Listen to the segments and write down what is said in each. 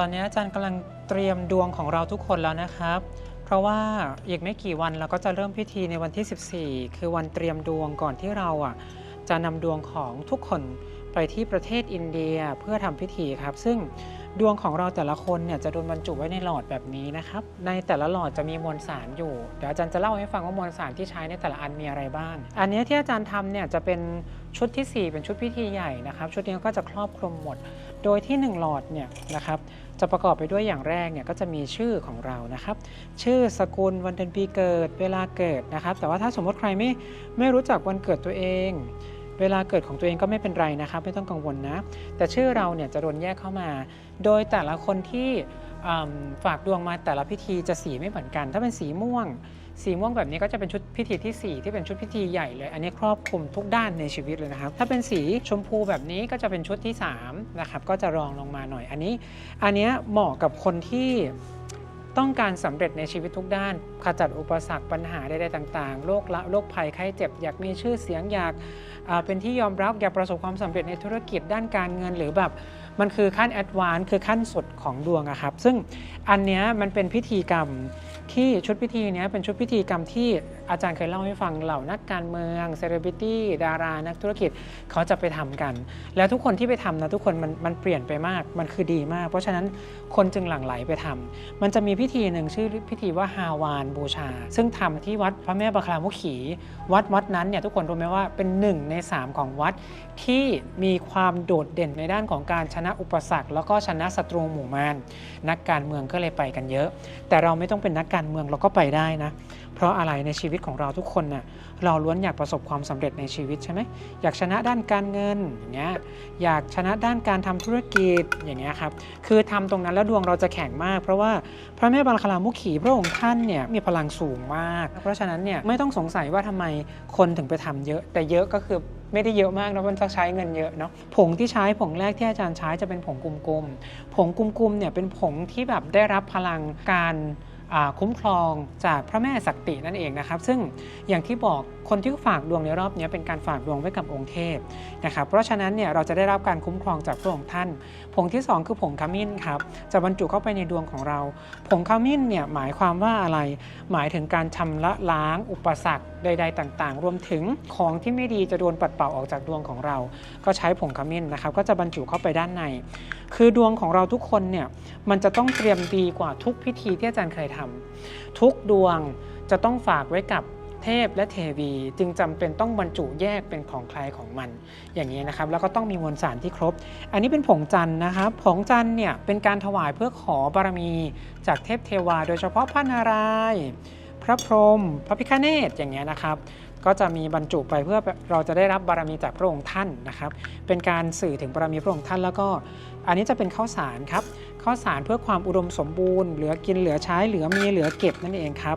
ตอนนี้อาจารย์กำลังเตรียมดวงของเราทุกคนแล้วนะครับ เพราะว่าอีกไม่กี่วันเราก็จะเริ่มพิธีในวันที่ 14 คือวันเตรียมดวงก่อนที่เราอะจะนำดวงของทุกคนไปที่ประเทศอินเดียเพื่อทำพิธีครับ ซึ่งดวงของเราแต่ละคนเนี่ยจะโดนบรรจุไว้ในหลอดแบบนี้นะครับ ในแต่ละหลอดจะมีมวลสารอยู่ เดี๋ยวอาจารย์จะเล่าให้ฟังว่ามวลสารที่ใช้ในแต่ละอันมีอะไรบ้าง อันนี้ที่อาจารย์ทำเนี่ยจะเป็นชุดทีสี่4 เป็นชุดพิธีใหญ่นะครับ ชุดนี้ก็จะครอบคลุมหมด โดยที่ 1 หลอดเนี่ยนะครับจะประกอบไปด้วยอย่างแรกเนี่ยก็จะมีชื่อของเรานะครับ ชื่อสกุลวันเดือนปีเกิด เวลาเกิดนะครับ แต่ว่าถ้าสมมติใครไม่ไม่รู้จักวันเกิดตัวเอง เวลาเกิดของตัวเองก็ไม่เป็นไรนะครับ ไม่ต้องกังวลนะ แต่ชื่อเราเนี่ยจะโดนแยกเข้ามา โดยแต่ละคนที่ ฝากดวงมาแต่ละพิธีจะสีไม่เหมือนกัน ถ้าเป็นสีม่วง สีม่วงแบบนี้ก็จะเป็นชุดพิธีที่ 4 ที่เป็นชุดพิธีใหญ่เลย อันนี้ครอบคลุมทุกด้านในชีวิตเลยนะครับ ถ้าเป็นสีชมพูแบบนี้ก็จะเป็นชุดที่3นะครับก็จะรองลงมาหน่อยอันนี้ อันเนี้ยเหมาะกับคนที่ต้องการสำเร็จในชีวิตทุกด้าน ขจัดอุปสรรคปัญหาใดๆต่างๆ โรคละโรคภัยไข้เจ็บ อยากมีชื่อเสียงอยากเป็นที่ยอมรับอยากประสบความสำเร็จในธุรกิจด้านการเงินหรือแบบ มันคือขั้นแอดวานซ์คือขั้นสุดของดวงอะครับ ซึ่งอันเนี้ยมันเป็นพิธีกรรมที่ชุดพิธีเนี้ยเป็นชุดพิธีกรรมที่ อาจารย์เคยเล่าให้ฟังเหล่านักการเมืองเซเลบริตี้ดารานักธุรกิจเขาจะไปทำกัน แล้วทุกคนที่ไปทำนะทุกคนมันมันเปลี่ยนไปมากมันคือดีมาก เพราะฉะนั้นคนจึงหลั่งไหลไปทำมันจะมีพิธีหนึ่งชื่อพิธีว่าฮาวานบูชา ซึ่งทำที่วัดพระแม่บาคลามุขี วัดวัดนั้นเนี่ยทุกคนรู้ไหมว่าเป็นหนึ่งในสามของวัดที่มีความโดดเด่นในด้านของการชนะอุปสรรค แล้วก็ชนะศัตรูหมู่มารนักการเมืองก็เลยไปกันเยอะ แต่เราไม่ต้องเป็นนักการเมืองเราก็ไปได้นะ เพราะอะไรในชีวิตของเราทุกคนน่ะเราล้วนอยากประสบความสำเร็จในชีวิตใช่ไหมอยากชนะด้านการเงินอย่างเงี้ยอยากชนะด้านการทำธุรกิจอย่างเงี้ยครับคือทำตรงนั้นแล้วดวงเราจะแข็งมาก เพราะว่าพระแม่บาลคลามุขีพระองค์ท่านเนี่ยมีพลังสูงมาก เพราะฉะนั้นเนี่ยไม่ต้องสงสัยว่าทำไมคนถึงไปทำเยอะ แต่เยอะก็คือไม่ได้เยอะมากนะมันจะใช้เงินเยอะเนาะผงที่ใช้ผงแรกที่อาจารย์ใช้จะเป็นผงกลมๆผงกลมๆเนี่ยเป็นผงที่แบบได้รับพลังการ คุ้มครองจากพระแม่ศักตินั่นเองนะครับ ซึ่งอย่างที่บอกคนที่ฝากดวงในรอบนี้เป็นการฝากดวงไว้กับองค์เทพนะครับ เพราะฉะนั้นเนี่ยเราจะได้รับการคุ้มครองจากพระองค์ท่าน ผงที่ 2 คือผงขมิ้นครับจะบรรจุเข้าไปในดวงของเรา ผงขมิ้นเนี่ยหมายความว่าอะไร หมายถึงการชำระล้างอุปสรรคใด ๆ ต่างๆ รวมถึงของที่ไม่ดีจะโดนปัดเป่าออกจากดวงของเรา ก็ใช้ผงขมิ้นนะครับก็จะบรรจุเข้าไปด้านใน คือดวงของเราทุกคนเนี่ยมันจะต้องเตรียมดีกว่าทุกพิธีที่อาจารย์เคยทำทุกดวงจะต้องฝากไว้กับเทพและเทวีจึงจำเป็นต้องบรรจุแยกเป็นของใครของมัน อย่างนี้นะครับ แล้วก็ต้องมีมวลสารที่ครบ อันนี้เป็นผงจันนะครับผงจันเนี่ยเป็นการถวายเพื่อขอบารมีจากเทพเทวา โดยเฉพาะพระนารายณ์พระพรหมพระพิฆเนศอย่างเงี้ยนะครับ ก็จะมีบรรจุไปเพื่อเราจะได้รับบารมีจากพระองค์ท่านนะครับ เป็นการสื่อถึงบารมีพระองค์ท่านแล้วก็ อันนี้จะเป็นข้าวสารครับข้าวสารเพื่อความอุดมสมบูรณ์เหลือกินเหลือใช้เหลือมีเหลือเก็บนั่นเองครับ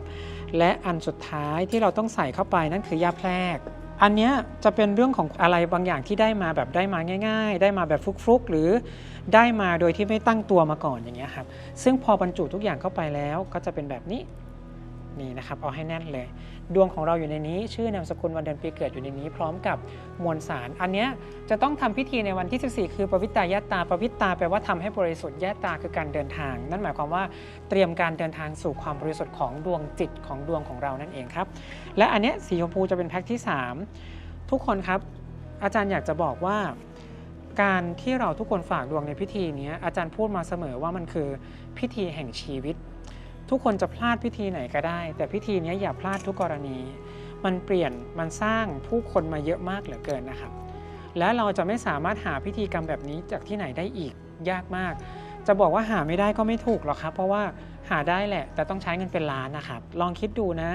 และอันสุดท้ายที่เราต้องใส่เข้าไปนั่นคือยาแพรกอันนี้จะเป็นเรื่องของอะไรบางอย่างที่ได้มาแบบได้มาง่าย ๆ ได้มาแบบฟลุกๆ หรือได้มาโดยที่ไม่ตั้งตัวมาก่อนอย่างเงี้ยครับ ซึ่งพอบรรจุทุกอย่างเข้าไปแล้วก็จะเป็นแบบนี้ นี่นะครับเอาให้แน่นเลย ดวงของเราอยู่ในนี้ ชื่อนามสกุลวันเดือนปีเกิดอยู่ในนี้ พร้อมกับมวลสาร อันเนี้ยจะต้องทำพิธีในวันที่ 14 คือปวิตายาตาปวิตาแปลว่าทำให้บริสุทธิ์ยาตาคือการเดินทาง นั่นหมายความว่าเตรียมการเดินทางสู่ความบริสุทธิ์ของดวงจิตของดวงของเรานั่นเองครับ และอันเนี้ยสีชมพูจะเป็นแพ็คที่ 3 ทุกคนครับ อาจารย์อยากจะบอกว่าการที่เราทุกคนฝากดวงในพิธีนี้อาจารย์พูดมาเสมอว่ามันคือพิธีแห่งชีวิต ทุกคนจะพลาดพิธีไหนก็ได้ แต่พิธีนี้อย่าพลาดทุกกรณี มันเปลี่ยนมันสร้างผู้คนมาเยอะมากเหลือเกินนะครับ และเราจะไม่สามารถหาพิธีกรรมแบบนี้จากที่ไหนได้อีกยากมาก จะบอกว่าหาไม่ได้ก็ไม่ถูกหรอกครับ เพราะว่าหาได้แหละ แต่ต้องใช้เงินเป็นล้านนะครับ ลองคิดดูนะ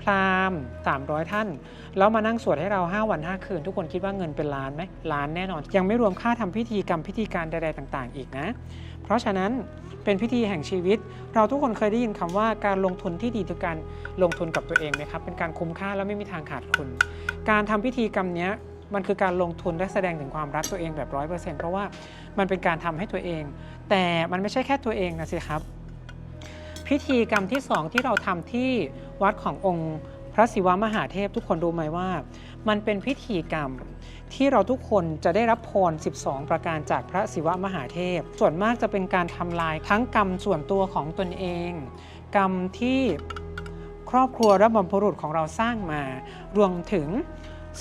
พราหมณ์300 ท่าน แล้วมานั่งสวดให้เรา 5 วัน 5 คืน ทุกคนคิดว่าเงินเป็นล้านไหมล้านแน่นอน ยังไม่รวมค่าทำพิธีกรรมพิธีการใดๆต่าง ๆ อีกนะ เพราะฉะนั้นเป็นพิธีแห่งชีวิต เราทุกคนเคยได้ยินคำว่าการลงทุนที่ดีคือการลงทุนกับตัวเองไหมครับ เป็นการคุ้มค่าแล้วไม่มีทางขาดทุน การทำพิธีกรรมนี้มันคือการลงทุนและแสดงถึงความรักตัวเองแบบร้อยเปอร์เซ็นต์เพราะว่ามันเป็นการทำให้ตัวเอง แต่มันไม่ใช่แค่ตัวเองนะสิครับ พิธีกรรมที่สองที่เราทำที่วัดขององค์พระศิวะมหาเทพทุกคนรู้ไหมว่า มันเป็นพิธีกรรมที่เราทุกคนจะได้รับพร 12 ประการจากพระศิวะมหาเทพ ส่วนมากจะเป็นการทำลายทั้งกรรมส่วนตัวของตนเอง กรรมที่ครอบครัวและบรรพบุรุษของเราสร้างมา รวมถึง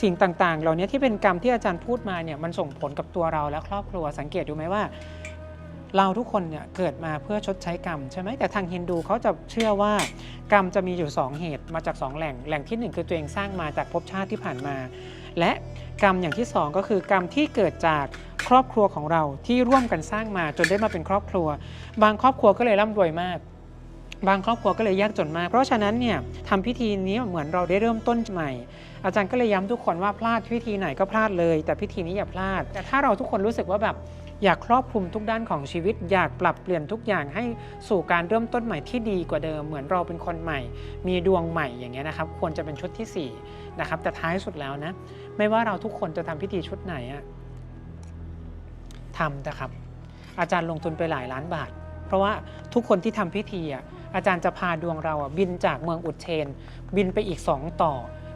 สิ่งต่างๆ เหล่านี้ที่เป็นกรรมที่อาจารย์พูดมาเนี่ยมันส่งผลกับตัวเราและครอบครัวสังเกตดูไหมว่า เราทุกคนเนี่ยเกิดมาเพื่อชดใช้กรรมใช่ไหมแต่ทางฮินดูเขาจะเชื่อว่ากรรมจะมีอยู่ 2 เหตุมาจาก 2 แหล่งแหล่งทีหนึ่1 คือตัวเองสร้างมาจากภพชาติที่ผ่านมา และกรรมอย่างที่ 2 ก็คือกรรมที่เกิดจากครอบครัวของเราที่ร่วมกันสร้างมาจนได้มาเป็นครอบครัว บางครอบครัวก็เลยร่ำรวยมาก บางครอบครัวก็เลยยากจนมาก เพราะฉะนั้นเนี่ยทำพิธีนี้เหมือนเราได้เริ่มต้นใหม่ อาจารย์ก็เลยย้ำทุกคนว่าพลาดพิธีไหนก็พลาดเลย แต่พิธีนี้อย่าพลาด แต่ถ้าเราทุกคนรู้สึกว่าแบบ อยากครอบคลุมทุกด้านของชีวิต อยากปรับเปลี่ยนทุกอย่างให้สู่การเริ่มต้นใหม่ที่ดีกว่าเดิม เหมือนเราเป็นคนใหม่ มีดวงใหม่อย่างเงี้ยนะครับ ควรจะเป็นชุดที่สี่นะครับแต่ท้ายสุดแล้วนะ ไม่ว่าเราทุกคนจะทำพิธีชุดไหนอะทำนะครับ อาจารย์ลงทุนไปหลายล้านบาท เพราะว่าทุกคนที่ทำพิธีอะอาจารย์จะพาดวงเราอะบินจากเมืองอุดเชน บินไปอีก 2 ต่อ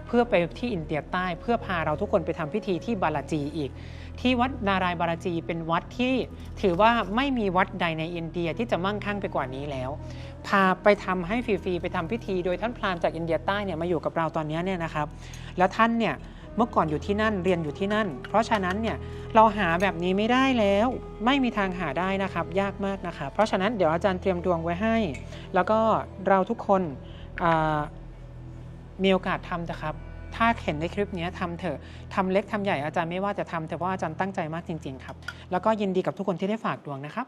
เพื่อไปที่อินเดียใต้ เพื่อพาเราทุกคนไปทำพิธีที่บาลาจีอีก ที่วัดนารายบาลาจีเป็นวัดที่ถือว่าไม่มีวัดใดในอินเดียที่จะมั่งคั่งไปกว่านี้แล้ว พาไปทำให้ฟรีๆไปทำพิธี โดยท่านพราหมณ์จากอินเดียใต้เนี่ยมาอยู่กับเราตอนนี้เนี่ยนะครับแล้วท่านเนี่ยเมื่อก่อนอยู่ที่นั่นเรียนอยู่ที่นั่น เพราะฉะนั้นเนี่ยเราหาแบบนี้ไม่ได้แล้ว ไม่มีทางหาได้นะครับ ยากมากนะครับเพราะฉะนั้นเดี๋ยวอาจารย์เตรียมดวงไว้ให้ แล้วก็เราทุกคนอ่า มีโอกาสทำนะครับ ถ้าเห็นในคลิปนี้ทำเถอะทำเล็กทำใหญ่อาจารย์ไม่ว่าจะทำแต่ว่าอาจารย์ตั้งใจมากจริง ๆ ครับ แล้วก็ยินดีกับทุกคนที่ได้ฝากดวงนะครับ